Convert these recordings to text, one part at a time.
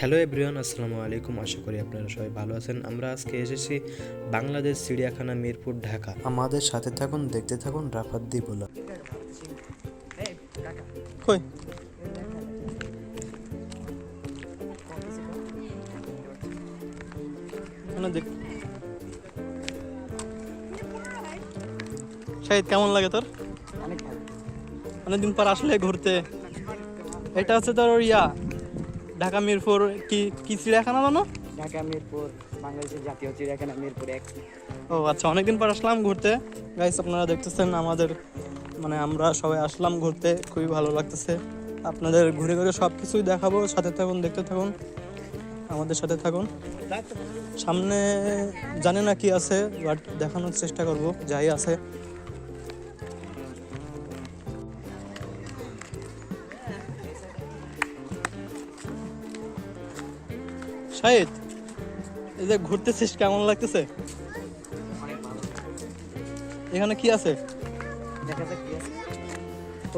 Hello everyone আসসালামু আলাইকুম। আশা করি আপনারা সবাই ভালো আছেন। আমরা আজকে এসেছি বাংলাদেশ চিড়িয়াখানা মিরপুর ঢাকা। আমাদের সাথে থাকুন দেখতে থাকুন রাফাত দি বলা কই মানে শাহিদ কেমন লাগে তোর? অনেক ভালো অনেকদিন পর আসলে ঘুরতে। এটা হচ্ছে তোর ইয়া ঢাকা মিরপুর কি কি চিড়িয়াখানা জানো? ঢাকা মিরপুর বাংলাদেশের জাতীয় চিড়িয়াখানা মিরপুর এক। ও আচ্ছা অনেকদিন পর আসলাম ঘুরতে। গাইস আপনারা দেখতেছেন আমাদের মানে আমরা সবাই আসলাম ঘুরতে খুবই ভালো লাগতেছে। আপনাদের ঘুরে ঘুরে সব কিছুই দেখাবো সাথে থাকুন দেখতে থাকুন আমাদের সাথে থাকুন। সামনে জানি না কি আছে বাট দেখানোর চেষ্টা করব যাই আছে। শাহিদ এই যে ঘুরতেছিস কেমন লাগতেছে? এখানে কি আছে?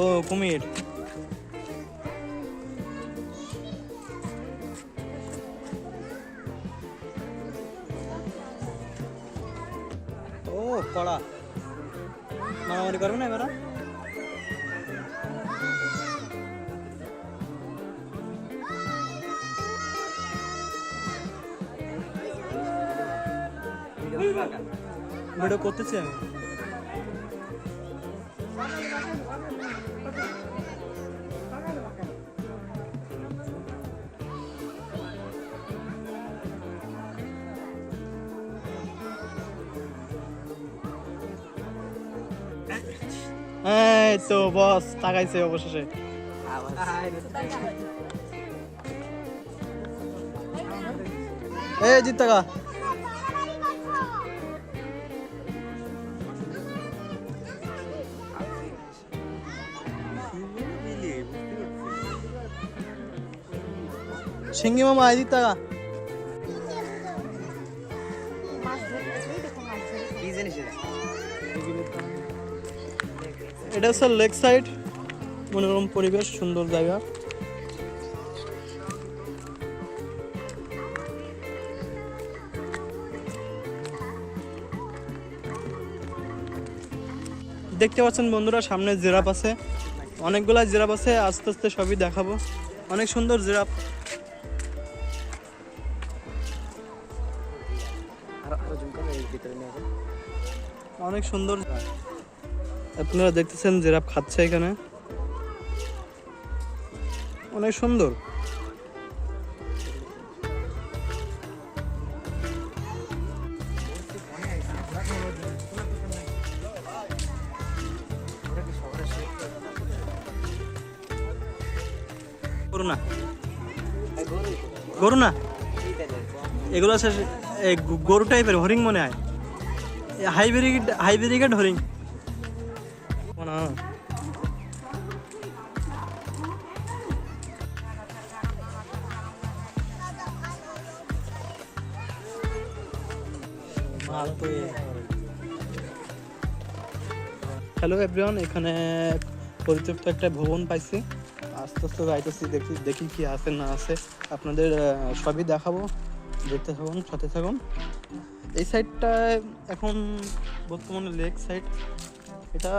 ও কুমির। ও কড়া। মারামারি করবে না এবার? ভিডিও করতেছি আমি এই তো বস তাকাইছে অবশেষে এই জিত টাকা সিঙ্গি মামা কি জিনিস এটা? হচ্ছে লেক সাইড মনোরম পরিবেশ সুন্দর জায়গা দেখতে পাচ্ছেন বন্ধুরা সামনে জিরাফ আছে অনেকগুলা জিরাফ আছে আস্তে আস্তে সবই দেখাবো অনেক সুন্দর জিরাফ অনেক সুন্দর আপনারা দেখতেছেন জিরাফ খাচ্ছে এখানে। অনেক সুন্দর। গরু না। গরু না? এগুলো এই গরু টাইপের হরিং মনে হয়। হাইব্রিড হাইব্রিড হরিং হ্যালো এভরিওয়ান এখানে পরিত্যক্ত একটা ভবন পাইছি। আস্তে আস্তে যাইতেছি দেখি দেখি কি আছে না আছে। আপনাদের সবই দেখাবো। দেখতে থাকুন, সাথে থাকুন। এই সাইডটা এখন বর্তমানে লেক সাইড। এটা,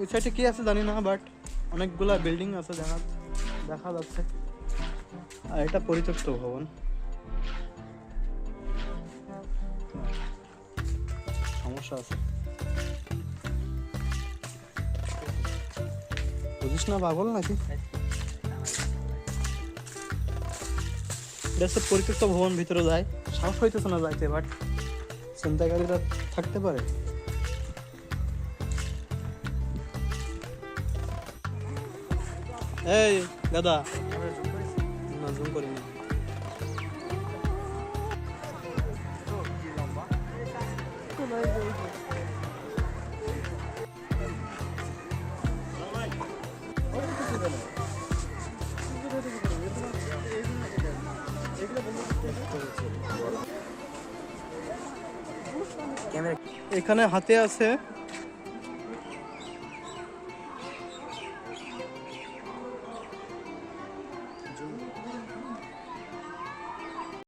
ওই সাইডে কি আছে জানি না, বাট অনেকগুলা বিল্ডিং আছে দেখা দেখা যাচ্ছে। আর এটা পরিত্যক্ত ভবন। সমস্যা আছে। বুঝিস না পাগল নাকি? এটা হচ্ছে পরিত্যক্ত ভবন ভিতরে যায়। সাহস হইতেছে না যাইতে বাট চিন্তাকারীরা থাকতে পারে। এই দাদা না জুম করিনি ক্যামেরা এখানে হাতে আছে